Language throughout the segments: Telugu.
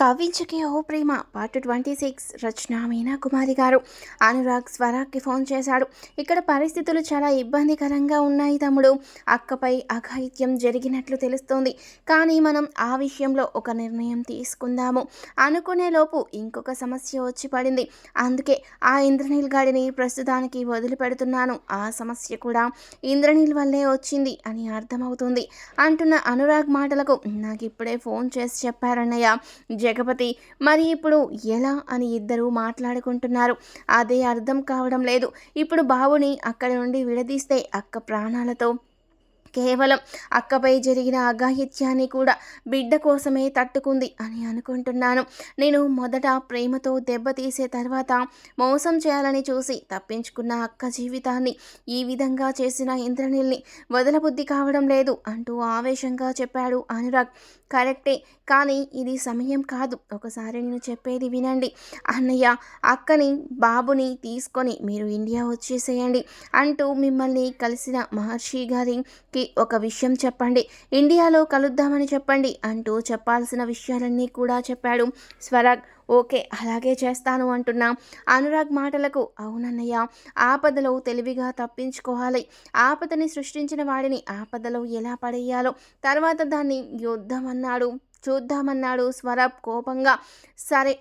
కవ్వించకే ఓ ప్రేమ పార్ట్ ట్వంటీ సిక్స్ రచన మీనా కుమారి గారు. అనురాగ్ స్వరాగ్కి ఫోన్ చేశాడు. ఇక్కడ పరిస్థితులు చాలా ఇబ్బందికరంగా ఉన్నాయి తమ్ముడు. అక్కపై అఘాయిత్యం జరిగినట్లు తెలుస్తోంది. కానీ మనం ఆ విషయంలో ఒక నిర్ణయం తీసుకుందాము. అనుకునేలోపు ఇంకొక సమస్య వచ్చి పడింది. అందుకే ఆ ఇంద్రనీల్ గాడిని ప్రస్తుతానికి వదిలిపెడుతున్నాను. ఆ సమస్య కూడా ఇంద్రనీల్ వల్లే వచ్చింది అని అర్థమవుతుంది. అంటున్న అనురాగ్ మాటలకు నాకు ఇప్పుడే ఫోన్ చేసి చెప్పారన్నయ్య. జగపతి మరి ఇప్పుడు ఎలా అని ఇద్దరు మాట్లాడుకుంటున్నారు? అదే అర్థం కావడం లేదు. ఇప్పుడు బాబుని అక్కడి నుండి విడదీస్తే అక్క ప్రాణాలతో కేవలం అక్కపై జరిగిన అఘాయిత్యాన్ని కూడా బిడ్డ కోసమే తట్టుకుంది అని అనుకుంటున్నాను. నేను మొదట ప్రేమతో దెబ్బతీసే తర్వాత మోసం చేయాలని చూసి తప్పించుకున్న అక్క జీవితాన్ని ఈ విధంగా చేసిన ఇంద్రనీల్ని వదలబుద్ధి కావడం లేదు అంటూ ఆవేశంగా చెప్పాడు అనురాగ్. కరెక్టే కానీ ఇది సమయం కాదు. ఒకసారి నేను చెప్పేది వినండి. అన్నయ్య అక్కని బాబుని తీసుకొని మీరు ఇండియా వచ్చేసేయండి అంటూ మిమ్మల్ని కలిసిన మహర్షి గారికి ఒక విషయం చెప్పండి. ఇండియాలో కలుద్దామని చెప్పండి అంటూ చెప్పాల్సిన విషయాలన్నీ కూడా చెప్పాడు. స్వరాగ్ ఓకే అలాగే చేస్తాను అంటున్నా. అనురాగ్ మాటలకు అవునన్నయ్య ఆపదలో తెలివిగా తప్పించుకోవాలి. ఆపదని సృష్టించిన వాడిని ఆపదలో ఎలా పడేయాలో తర్వాత దాన్ని యుద్ధం అన్నాడు చూద్దామన్నాడు స్వరబ్ కోపంగా. సరే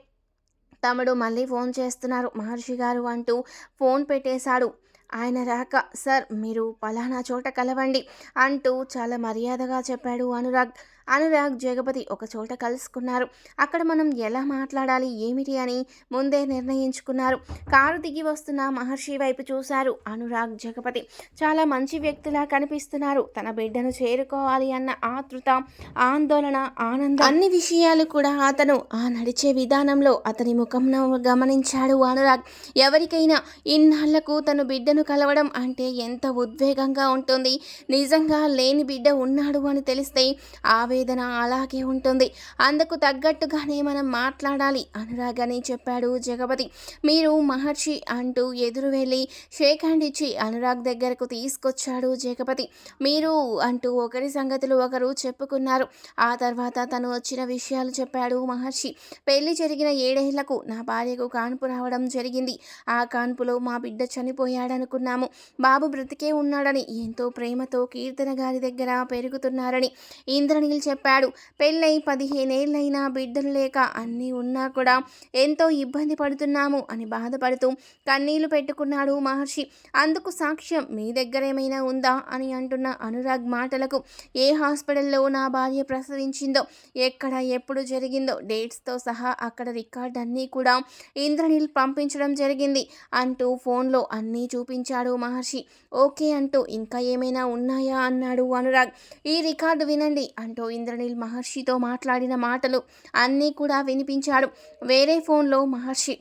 తమడు మళ్ళీ ఫోన్ చేస్తున్నారు మహర్షి గారు అంటూ ఫోన్ పెట్టేశాడు. ఆయన రాక సార్ మీరు పలానా చోట కలవండి అంటూ చాలా మర్యాదగా చెప్పాడు అనురాగ్. అనురాగ్ జగపతి ఒక చోట కలుసుకున్నారు. అక్కడ మనం ఎలా మాట్లాడాలి ఏమిటి అని ముందే నిర్ణయించుకున్నారు. కారు దిగి వస్తున్న మహర్షి వైపు చూశారు అనురాగ్ జగపతి. చాలా మంచి వ్యక్తిలా కనిపిస్తున్నారు. తన బిడ్డను చేరుకోవాలి అన్న ఆతృత ఆందోళన ఆనందం. అన్ని విషయాలు కూడా అతను ఆ నడిచే విధానంలో అతని ముఖంను గమనించాడు అనురాగ్. ఎవరికైనా ఇన్నాళ్ళకు తను బిడ్డను కలవడం అంటే ఎంత ఉద్వేగంగా ఉంటుంది. నిజంగా లేని బిడ్డ ఉన్నాడు అని తెలిస్తే ఆవే ఆవేదన అలాగే ఉంటుంది. అందుకు తగ్గట్టుగానే మనం మాట్లాడాలి అనురాగ్ అని చెప్పాడు జగపతి. మీరు మహర్షి అంటూ ఎదురు వెళ్ళి షేక్ హ్యాండ్ ఇచ్చి అనురాగ్ దగ్గరకు తీసుకొచ్చాడు జగపతి. మీరు అంటూ ఒకరి సంగతులు ఒకరు చెప్పుకున్నారు. ఆ తర్వాత తను వచ్చిన విషయాలు చెప్పాడు మహర్షి. పెళ్ళి జరిగిన ఏడేళ్ళకు నా భార్యకు కాన్పు రావడం జరిగింది. ఆ కాన్పులో మా బిడ్డ చనిపోయాడనుకున్నాము. బాబు బ్రతికే ఉన్నాడని ఎంతో ప్రేమతో కీర్తన గారి దగ్గర పెరుగుతున్నారని ఇంద్రనీల్ చెప్పాడు. పెళ్ళై పదిహేనేళ్ళైనా బిడ్డలు లేక అన్నీ ఉన్నా కూడా ఎంతో ఇబ్బంది పడుతున్నాము అని బాధపడుతూ కన్నీళ్ళు పెట్టుకున్నాడు మహర్షి. అందుకు సాక్ష్యం మీ దగ్గర ఏమైనా ఉందా అని అంటున్న అనురాగ్ మాటలకు ఏ హాస్పిటల్లో నా భార్య ప్రసవించిందో ఎక్కడ ఎప్పుడు జరిగిందో డేట్స్తో సహా అక్కడ రికార్డ్ అన్నీ కూడా ఇంద్రనీల్ పంపించడం జరిగింది అంటూ ఫోన్లో అన్నీ చూపించాడు మహర్షి. ఓకే అంటూ ఇంకా ఏమైనా ఉన్నాయా? అన్నాడు అనురాగ్. ఈ రికార్డు వినండి అంటూ ఇంద్రనీల్ మహర్షితో మాట్లాడిన మాటలు అన్నీ కూడా వినిపించాడు. వేరే ఫోన్లో మహర్షి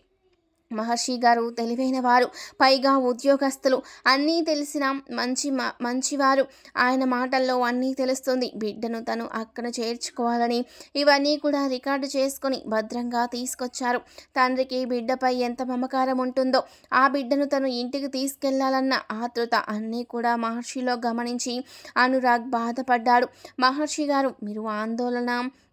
మహర్షి గారు తెలివైన వారు. పైగా ఉద్యోగస్తులు. అన్నీ తెలిసిన మంచి మంచివారు. ఆయన మాటల్లో అన్నీ తెలుస్తుంది. బిడ్డను తను అక్కడ చేర్చుకోవాలని ఇవన్నీ కూడా రికార్డు చేసుకొని భద్రంగా తీసుకొచ్చారు. తండ్రికి బిడ్డపై ఎంత మమకారం ఉంటుందో ఆ బిడ్డను తను ఇంటికి తీసుకెళ్ళాలన్న ఆతృత అన్నీ కూడా మహర్షిలో గమనించి అనురాగ్ బాధపడ్డాడు. మహర్షి గారు మీరు ఆందోళన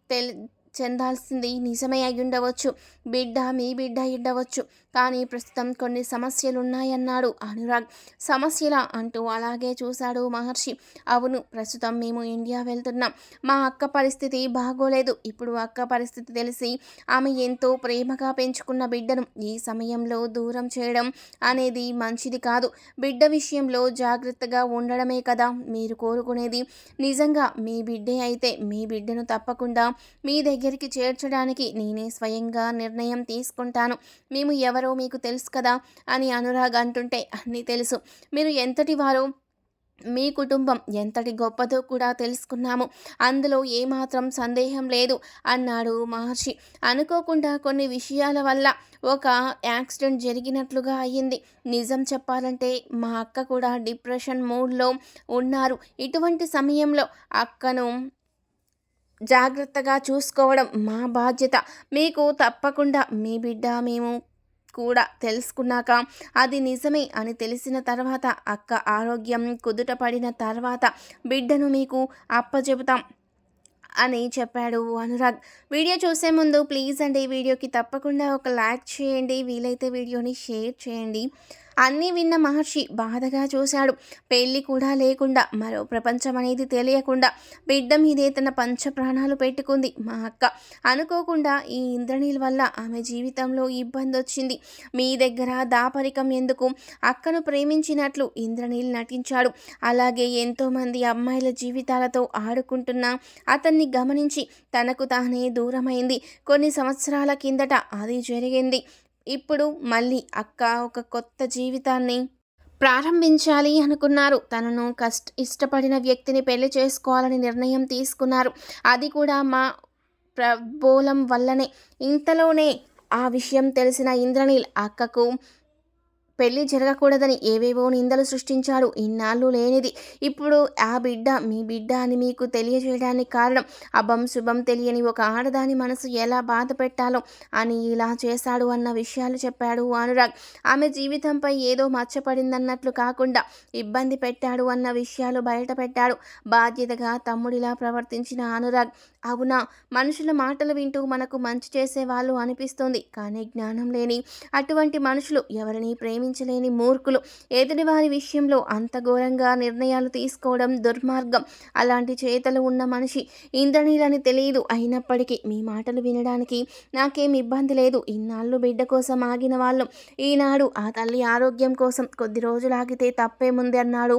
తెలి చెందాల్సింది నిజమే అయ్యుండవచ్చు. బిడ్డ మీ బిడ్డ అయ్యుండవచ్చు. కానీ ప్రస్తుతం కొన్ని సమస్యలు ఉన్నాయన్నాడు అనురాగ్. సమస్యల అంటూ అలాగే చూశాడు మహర్షి. అవును ప్రస్తుతం మేము ఇండియా వెళ్తున్నాం. మా అక్క పరిస్థితి బాగోలేదు. ఇప్పుడు అక్క పరిస్థితి తెలిసి ఆమె ఎంతో ప్రేమగా పెంచుకున్న బిడ్డను ఈ సమయంలో దూరం చేయడం అనేది మంచిది కాదు. బిడ్డ విషయంలో జాగ్రత్తగా ఉండడమే కదా. మీరు కోరుకునేది నిజంగా మీ బిడ్డే అయితే మీ బిడ్డను తప్పకుండా మీ దగ్గర దగ్గరికి చేర్చడానికి నేనే స్వయంగా నిర్ణయం తీసుకుంటాను. మేము ఎవరో మీకు తెలుసు కదా అని అనురాగ్ అంటుంటే అన్నీ తెలుసు. మీరు ఎంతటి వారో మీ కుటుంబం ఎంతటి గొప్పదో కూడా తెలుసుకున్నాము. అందులో ఏమాత్రం సందేహం లేదు అన్నాడు మహర్షి. అనుకోకుండా కొన్ని విషయాల వల్ల ఒక యాక్సిడెంట్ జరిగినట్లుగా అయ్యింది. నిజం చెప్పాలంటే మా అక్క కూడా డిప్రెషన్ మూడ్లో ఉన్నారు. ఇటువంటి సమయంలో అక్కను జాగ్రత్తగా చూసుకోవడం మా బాధ్యత. మీకు తప్పకుండా మీ బిడ్డ మేము కూడా తెలుసుకున్నాక అది నిజమే అని తెలిసిన తర్వాత అక్క ఆరోగ్యం కుదుట పడిన తర్వాత బిడ్డను మీకు అప్పచెబుతాం అని చెప్పాడు అనురాగ్. వీడియో చూసే ముందు ప్లీజ్ అండి వీడియోకి తప్పకుండా ఒక లైక్ చేయండి. వీలైతే వీడియోని షేర్ చేయండి. అన్నీ విన్న మహర్షి బాధగా చూశాడు. పెళ్ళి కూడా లేకుండా మరో ప్రపంచం అనేది తెలియకుండా బిడ్డ మీదే తన పంచ ప్రాణాలు పెట్టుకుంది మా అక్క. అనుకోకుండా ఈ ఇంద్రనీల్ వల్ల ఆమె జీవితంలో ఇబ్బంది వచ్చింది మీ దగ్గర దాపరికం ఎందుకు? అక్కను ప్రేమించినట్లు ఇంద్రనీల్ నటించాడు. అలాగే ఎంతోమంది అమ్మాయిల జీవితాలతో ఆడుకుంటున్నా అతన్ని గమనించి తనకు తానే దూరమైంది. కొన్ని సంవత్సరాల కిందట అది జరిగింది. ఇప్పుడు మళ్ళీ అక్క ఒక కొత్త జీవితాన్ని ప్రారంభించాలి అనుకున్నారు. తనను కష్ట ఇష్టపడిన వ్యక్తిని పెళ్ళి చేసుకోవాలని నిర్ణయం తీసుకున్నారు. అది కూడా మా ప్రబోలం వల్లనే. ఇంతలోనే ఆ విషయం తెలిసిన ఇంద్రనీల్ అక్కకు పెళ్ళి జరగకూడదని ఏవేవో నిందలు సృష్టించాడు. ఇన్నాళ్ళు లేనిది. ఇప్పుడు ఆ బిడ్డ మీ బిడ్డ అని మీకు తెలియజేయడానికి కారణం అభం శుభం తెలియని ఒక ఆడదాని మనసు ఎలా బాధ పెట్టాలో అని ఇలా చేశాడు అన్న విషయాలు చెప్పాడు అనురాగ్. ఆమె జీవితంపై ఏదో మచ్చపడిందన్నట్లు కాకుండా ఇబ్బంది పెట్టాడు అన్న విషయాలు బయట పెట్టాడు బాధ్యతగా తమ్ముడిలా ప్రవర్తించిన అనురాగ్ అవునా? మనుషుల మాటలు వింటూ మనకు మంచి చేసేవాళ్ళు అనిపిస్తుంది. కానీ జ్ఞానం లేని అటువంటి మనుషులు ఎవరిని ప్రేమి ప్రేమించలేని మూర్ఖులు. ఎదుటివారి విషయంలో అంత ఘోరంగా నిర్ణయాలు తీసుకోవడం దుర్మార్గం. అలాంటి చేతలు ఉన్న మనిషి ఇంద్రనీలని తెలియదు. అయినప్పటికీ మీ మాటలు వినడానికి నాకేం ఇబ్బంది లేదు. ఇన్నాళ్ళు బిడ్డ కోసం ఆగిన వాళ్ళు. ఈనాడు ఆ తల్లి ఆరోగ్యం కోసం కొద్ది రోజులు ఆగితే తప్పేముంది అన్నాడు.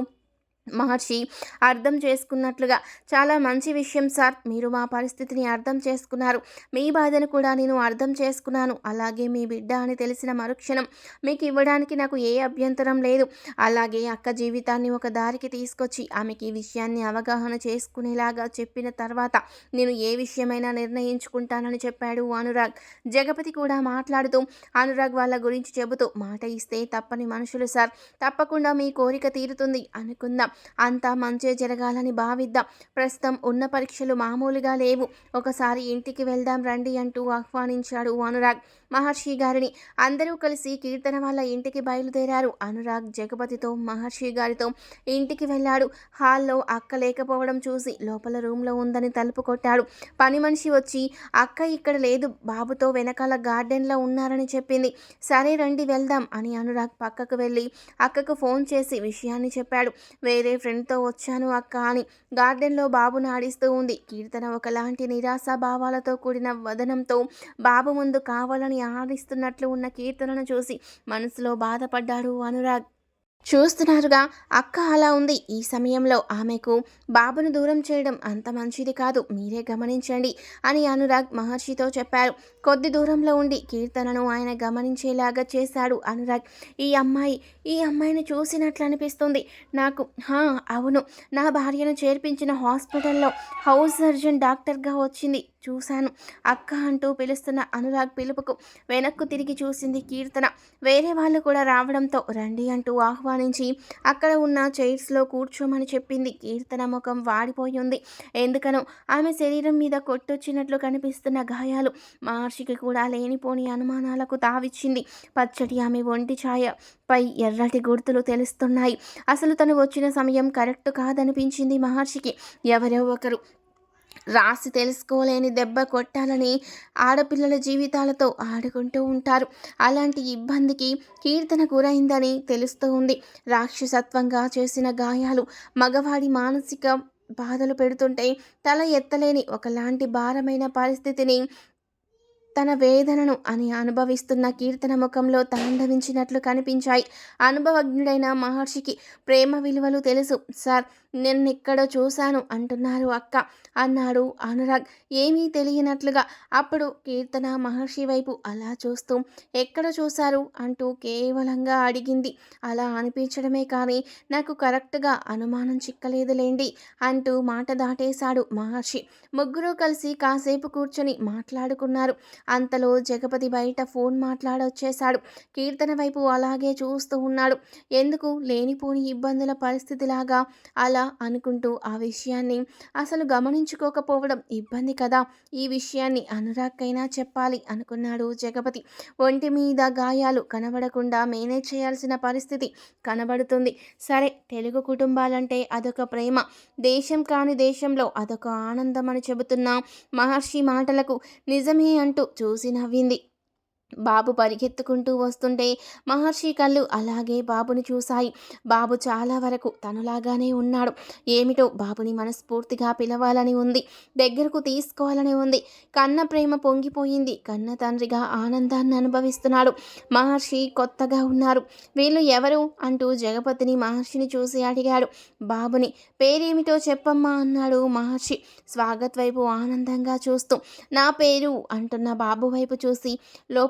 మహర్షి అర్థం చేసుకున్నట్లుగా చాలా మంచి విషయం సార్. మీరు మా పరిస్థితిని అర్థం చేసుకున్నారు. మీ బాధను కూడా నేను అర్థం చేసుకున్నాను. అలాగే మీ బిడ్డ అని తెలిసిన మరుక్షణం మీకు ఇవ్వడానికి నాకు ఏ అభ్యంతరం లేదు. అలాగే అక్క జీవితాన్ని ఒక దారికి తీసుకొచ్చి ఆమెకి ఈ విషయాన్ని అవగాహన చేసుకునేలాగా చెప్పిన తర్వాత నేను ఏ విషయమైనా నిర్ణయించుకుంటానని చెప్పాడు అనురాగ్. జగపతి కూడా మాట్లాడుతూ అనురాగ్ వాళ్ళ గురించి చెబుతూ మాట ఇస్తే తప్పని మనుషులు సార్. తప్పకుండా మీ కోరిక తీరుతుంది అనుకుందాం. అంతా మంచే జరగాలని భావిద్దాం. ప్రస్తుతం ఉన్న పరీక్షలు మామూలుగా లేవు. ఒకసారి ఇంటికి వెళ్దాం రండి అంటూ ఆహ్వానించాడు అనురాగ్. మహర్షి గారిని. అందరూ కలిసి కీర్తన వాళ్ళ ఇంటికి బయలుదేరారు. అనురాగ్ జగపతితో మహర్షి గారితో ఇంటికి వెళ్ళాడు. హాల్లో అక్క లేకపోవడం చూసి లోపల రూమ్లో ఉందని తలుపు కొట్టాడు. పని మనిషి వచ్చి అక్క ఇక్కడ లేదు. బాబుతో వెనకాల గార్డెన్లో ఉన్నారని చెప్పింది. సరే రండి వెళ్దాం అని అనురాగ్ పక్కకు వెళ్ళి అక్కకు ఫోన్ చేసి విషయాన్ని చెప్పాడు. వేరే ఫ్రెండ్తో వచ్చాను అక్క అని గార్డెన్లో బాబును ఆడిస్తూ ఉంది. కీర్తన ఒకలాంటి నిరాశ భావాలతో కూడిన వదనంతో బాబు ముందు కావాలని ఆడిస్తున్నట్లు ఉన్న కీర్తనను చూసి మనసులో బాధపడ్డాడు అనురాగ్. చూస్తున్నారుగా అక్క అలా ఉంది. ఈ సమయంలో ఆమెకు బాబును దూరం చేయడం అంత మంచిది కాదు. మీరే గమనించండి అని అనురాగ్ మహర్షితో చెప్పారు. కొద్ది దూరంలో ఉండి కీర్తనను ఆయన గమనించేలాగా చేశాడు అనురాగ్. ఈ అమ్మాయి ఈ అమ్మాయిని చూసినట్లు అనిపిస్తుంది. నాకు హా అవును. నా భార్యను చేర్పించిన హాస్పిటల్లో హౌస్ సర్జన్ డాక్టర్గా వచ్చింది. చూశాను. అక్క అంటూ పిలుస్తున్న అనురాగ్ పిలుపుకు వెనక్కు తిరిగి చూసింది కీర్తన. వేరే వాళ్ళు కూడా రావడంతో రండి అంటూ ఆహ్వానించి అక్కడ ఉన్న చైర్స్లో కూర్చోమని చెప్పింది. కీర్తన ముఖం వాడిపోయి ఉంది ఎందుకనో ఆమె శరీరం మీద కొట్టొచ్చినట్లు కనిపిస్తున్న గాయాలు మహర్షికి కూడా లేనిపోని అనుమానాలకు తావిచ్చింది. పచ్చటి ఆమె ఒంటి ఛాయ పై ఎర్రటి గుర్తులు తెలుస్తున్నాయి. అసలు తను వచ్చిన సమయం కరెక్ట్ కాదనిపించింది మహర్షికి. ఎవరో ఒకరు రాసి తెలుసుకోలేని దెబ్బ కొట్టాలని ఆడపిల్లల జీవితాలతో ఆడుకుంటూ ఉంటారు. అలాంటి ఇబ్బందికి కీర్తన గురైందని తెలుస్తూ ఉంది. రాక్షసత్వంగా చేసిన గాయాలు మగవాడి మానసిక బాధలు పెడుతుంటే తల ఎత్తలేని ఒకలాంటి భారమైన పరిస్థితిని తన వేదనను అని అనుభవిస్తున్న కీర్తన ముఖంలో తాండవించినట్లు కనిపించాయి. అనుభవజ్ఞుడైన మహర్షికి ప్రేమ విలువలు తెలుసు. సార్ నిన్నెక్కడో చూశాను అంటున్నారు అక్క. అన్నాడు అనురాగ్. ఏమీ తెలియనట్లుగా అప్పుడు కీర్తన మహర్షి వైపు అలా చూస్తూ ఎక్కడ చూశారు అంటూ కేవలంగా అడిగింది. అలా అనిపించడమే కానీ నాకు కరెక్ట్గా అనుమానం చిక్కలేదులేండి అంటూ మాట దాటేశాడు మహర్షి. ముగ్గురు కలిసి కాసేపు కూర్చొని మాట్లాడుకున్నారు. అంతలో జగపతి బయట ఫోన్ మాట్లాడొచ్చేశాడు. కీర్తన వైపు అలాగే చూస్తూ ఉన్నాడు. ఎందుకు లేనిపోని ఇబ్బందుల పరిస్థితిలాగా అలా అలా అనుకుంటూ ఆ విషయాన్ని అసలు గమనించుకోకపోవడం ఇబ్బంది కదా. ఈ విషయాన్ని అనురాగ్కైనా చెప్పాలి అనుకున్నాడు జగపతి. ఒంటి మీద గాయాలు కనబడకుండా మేనేజ్ చేయాల్సిన పరిస్థితి కనబడుతుంది. సరే తెలుగు కుటుంబాలంటే అదొక ప్రేమ. దేశం కాని దేశంలో అదొక ఆనందం అని చెబుతున్న మహర్షి మాటలకు నిజమే అంటూ చూసి నవ్వింది. బాబు పరిగెత్తుకుంటూ వస్తుంటే మహర్షి కళ్ళు అలాగే బాబుని చూశాయి. బాబు చాలా వరకు తనులాగానే ఉన్నాడు. ఏమిటో బాబుని మనస్ఫూర్తిగా పిలవాలని ఉంది. దగ్గరకు తీసుకోవాలని ఉంది. కన్న ప్రేమ పొంగిపోయింది. కన్న తండ్రిగా ఆనందాన్ని అనుభవిస్తున్నాడు. మహర్షి కొత్తగా ఉన్నారు. వీళ్ళు ఎవరు అంటూ జగపతిని మహర్షిని చూసి అడిగాడు. బాబుని పేరేమిటో చెప్పమ్మా అన్నాడు మహర్షి. స్వాగత్ వైపు ఆనందంగా చూస్తూ నా పేరు అంటున్న బాబు వైపు చూసి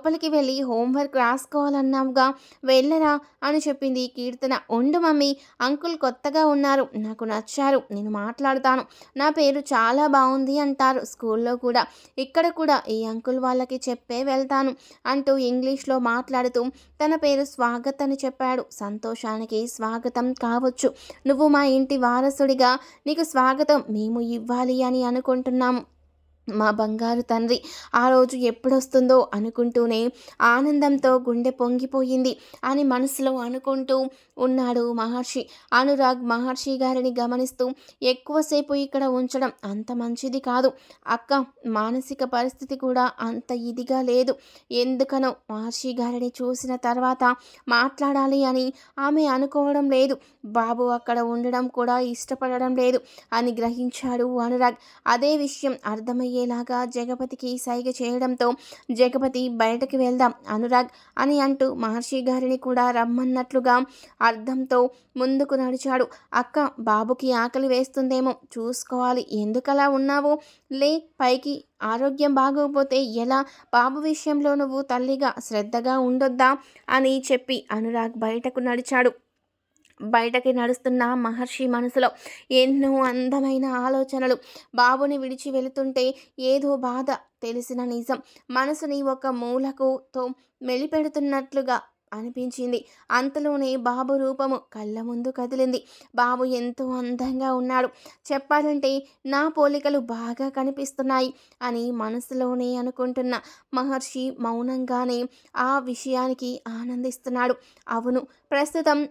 లోపలికి వెళ్ళి హోంవర్క్ రాసుకోవాలన్నావుగా వెళ్ళరా అని చెప్పింది కీర్తన. ఉండు మమ్మీ అంకుల్ కొత్తగా ఉన్నారు. నాకు నచ్చారు. నేను మాట్లాడుతాను. నా పేరు చాలా బాగుంది అంటారు స్కూల్లో కూడా. ఇక్కడ కూడా ఈ అంకుల్ వాళ్ళకి చెప్పే వెళ్తాను అంటూ ఇంగ్లీష్లో మాట్లాడుతూ తన పేరు స్వాగత్ అని చెప్పాడు. సంతోషానికి స్వాగతం కావచ్చు. నువ్వు మా ఇంటి వారసుడిగా. నీకు స్వాగతం మేము ఇవ్వాలి అని అనుకుంటున్నాము. మా బంగారు తండ్రి ఆ రోజు ఎప్పుడొస్తుందో అనుకుంటూనే ఆనందంతో గుండె పొంగిపోయింది అని మనసులో అనుకుంటూ ఉన్నాడు మహర్షి. అనురాగ్ మహర్షి గారిని గమనిస్తూ ఎక్కువసేపు ఇక్కడ ఉంచడం అంత మంచిది కాదు. అక్క మానసిక పరిస్థితి కూడా అంత ఇదిగా లేదు. ఎందుకనో మహర్షి గారిని చూసిన తర్వాత మాట్లాడాలి అని ఆమె అనుకోవడం లేదు. బాబు అక్కడ ఉండడం కూడా ఇష్టపడడం లేదు అని గ్రహించాడు అనురాగ్. అదే విషయం అర్థమయ్యే అర్థమయ్యేలాగా జగపతికి సైగ చేయడంతో జగపతి బయటకు వెళ్దాం అనురాగ్ అని అంటూ మహర్షి గారిని కూడా రమ్మన్నట్లుగా అర్థంతో ముందుకు నడిచాడు. అక్క బాబుకి ఆకలి వేస్తుందేమో చూసుకోవాలి. ఎందుకలా ఉన్నావు? లే పైకి. ఆరోగ్యం బాగోకపోతే ఎలా? బాబు విషయంలో నువ్వు తల్లిగా శ్రద్ధగా ఉండొద్దా? అని చెప్పి అనురాగ్ బయటకు నడిచాడు. బయటకి నడుస్తున్న మహర్షి మనసులో ఎన్నో అందమైన ఆలోచనలు. బాబుని విడిచి వెళుతుంటే ఏదో బాధ తెలిసిన నిజం. మనసుని ఒక మూలకుతో మెలిపెడుతున్నట్లుగా అనిపించింది. అంతలోనే బాబు రూపము కళ్ళ ముందు కదిలింది. బాబు ఎంతో అందంగా ఉన్నాడు. చెప్పాలంటే నా పోలికలు బాగా కనిపిస్తున్నాయి అని మనసులోనే అనుకుంటున్న మహర్షి మౌనంగానే ఆ విషయానికి ఆనందిస్తున్నాడు. అవును ప్రస్తుతం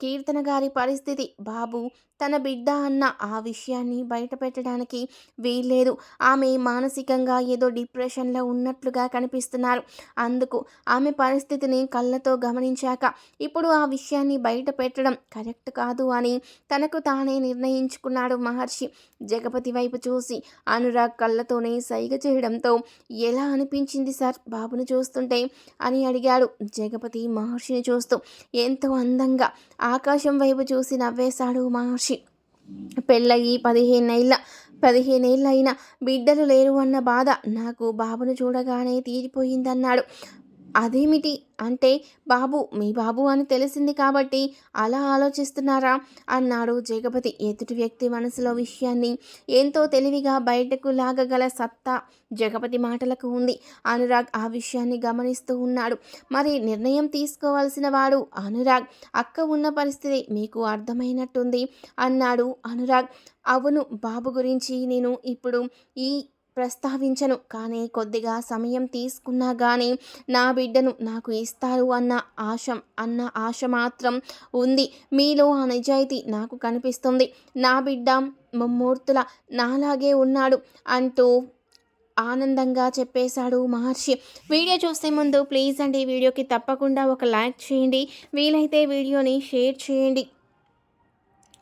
కీర్తన గారి పరిస్థితి. బాబు తన బిడ్డ అన్న ఆ విషయాన్ని బయట పెట్టడానికి వీల్లేదు. ఆమె మానసికంగా ఏదో డిప్రెషన్లో ఉన్నట్లుగా కనిపిస్తున్నారు. అందుకు ఆమె పరిస్థితిని కళ్ళతో గమనించాక ఇప్పుడు ఆ విషయాన్ని బయట పెట్టడం కరెక్ట్ కాదు అని తనకు తానే నిర్ణయించుకున్నాడు మహర్షి. జగపతి వైపు చూసి అనురాగ్ కళ్ళతోనే సైగ చేయడంతో ఎలా అనిపించింది సార్ బాబును చూస్తుంటే? అని అడిగాడు జగపతి మహర్షిని చూస్తూ. ఎంతో అందంగా ఆకాశం వైపు చూసి నవ్వేశాడు మహర్షి. పెళ్ళయి పదిహేనేళ్ళ పదిహేనేళ్ళైనా బిడ్డలు లేరు అన్న బాధ నాకు బాబును చూడగానే తీరిపోయిందన్నాడు. అదేమిటి? అంటే బాబు మీ బాబు అని తెలిసింది కాబట్టి అలా ఆలోచిస్తున్నారా? అన్నాడు జగపతి ఎదుటి వ్యక్తి మనసులో విషయాన్ని. ఎంతో తెలివిగా బయటకు లాగగల సత్తా జగపతి మాటలకు ఉంది. అనురాగ్ ఆ విషయాన్ని గమనిస్తూ ఉన్నాడు. మరి నిర్ణయం తీసుకోవాల్సిన వాడు అనురాగ్. అక్క ఉన్న పరిస్థితి మీకు అర్థమైనట్టుంది అన్నాడు అనురాగ్. అవును బాబు గురించి నేను ఇప్పుడు ఈ ప్రస్తావించను. కానీ కొద్దిగా సమయం తీసుకున్నా కానీ నా బిడ్డను నాకు ఇస్తారు అన్న ఆశ అన్న ఆశ మాత్రం ఉంది. మీలో ఆ నిజాయితీ నాకు కనిపిస్తుంది. నా బిడ్డ ముమ్మూర్తుల నాలాగే ఉన్నాడు అంటూ ఆనందంగా చెప్పేశాడు మహర్షి. వీడియో చూసే ముందు ప్లీజ్ అండి వీడియోకి తప్పకుండా ఒక లైక్ చేయండి. వీలైతే వీడియోని షేర్ చేయండి.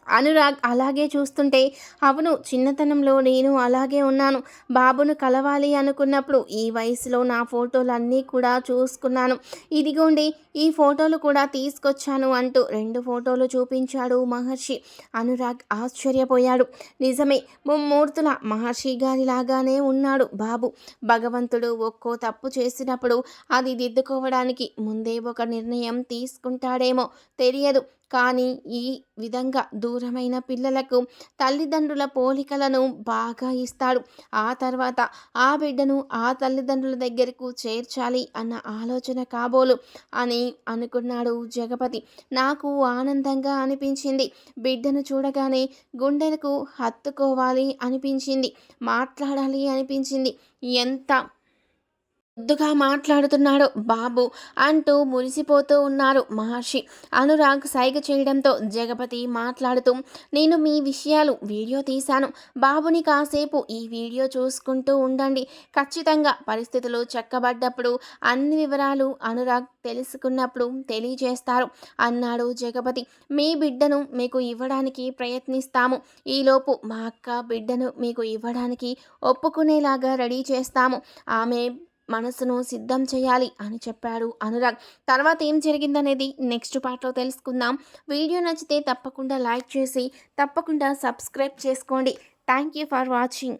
అనురాగ్ అలాగే చూస్తుంటే అవును చిన్నతనంలో నేను అలాగే ఉన్నాను. బాబును కలవాలి అనుకున్నప్పుడు ఈ వయసులో నా ఫోటోలన్నీ కూడా చూసుకున్నాను. ఇదిగోండి ఈ ఫోటోలు కూడా తీసుకొచ్చాను అంటూ రెండు ఫోటోలు చూపించాడు మహర్షి. అనురాగ్ ఆశ్చర్యపోయాడు. నిజమే ముమ్మూర్తుల మహర్షి గారిలాగానే ఉన్నాడు బాబు. భగవంతుడు ఒక్కో తప్పు చేసినప్పుడు అది దిద్దుకోవడానికి ముందే ఒక నిర్ణయం తీసుకుంటాడేమో. తెలియదు కానీ ఈ విధంగా దూరమైన పిల్లలకు తల్లిదండ్రుల పోలికలను బాగా ఇస్తాడు. ఆ తర్వాత ఆ బిడ్డను ఆ తల్లిదండ్రుల దగ్గరకు చేర్చాలి అన్న ఆలోచన కాబోలు అని అనుకున్నాడు జగపతి. నాకు ఆనందంగా అనిపించింది. బిడ్డను చూడగానే గుండెలకు హత్తుకోవాలి అనిపించింది. మాట్లాడాలి అనిపించింది. ఎంత ముద్దుగా మాట్లాడుతున్నాడు బాబు అంటూ మురిసిపోతూ ఉన్నారు మహర్షి. అనురాగ్ సైగ చేయడంతో జగపతి మాట్లాడుతూ నేను మీ విషయాలు వీడియో తీశాను. బాబుని కాసేపు ఈ వీడియో చూసుకుంటూ ఉండండి. ఖచ్చితంగా పరిస్థితులు చక్కబడ్డప్పుడు అన్ని వివరాలు అనురాగ్ తెలుసుకున్నప్పుడు తెలియజేస్తారు అన్నాడు జగపతి. మీ బిడ్డను మీకు ఇవ్వడానికి ప్రయత్నిస్తాము. ఈలోపు మా అక్క బిడ్డను మీకు ఇవ్వడానికి ఒప్పుకునేలాగా రెడీ చేస్తాము. ఆమె మనసును సిద్ధం చేయాలి అని చెప్పాడు అనురాగ్. తర్వాత ఏం జరిగిందనేది నెక్స్ట్ పార్ట్లో తెలుసుకుందాం. వీడియో నచ్చితే తప్పకుండా లైక్ చేసి తప్పకుండా సబ్స్క్రైబ్ చేసుకోండి. Thank you for watching.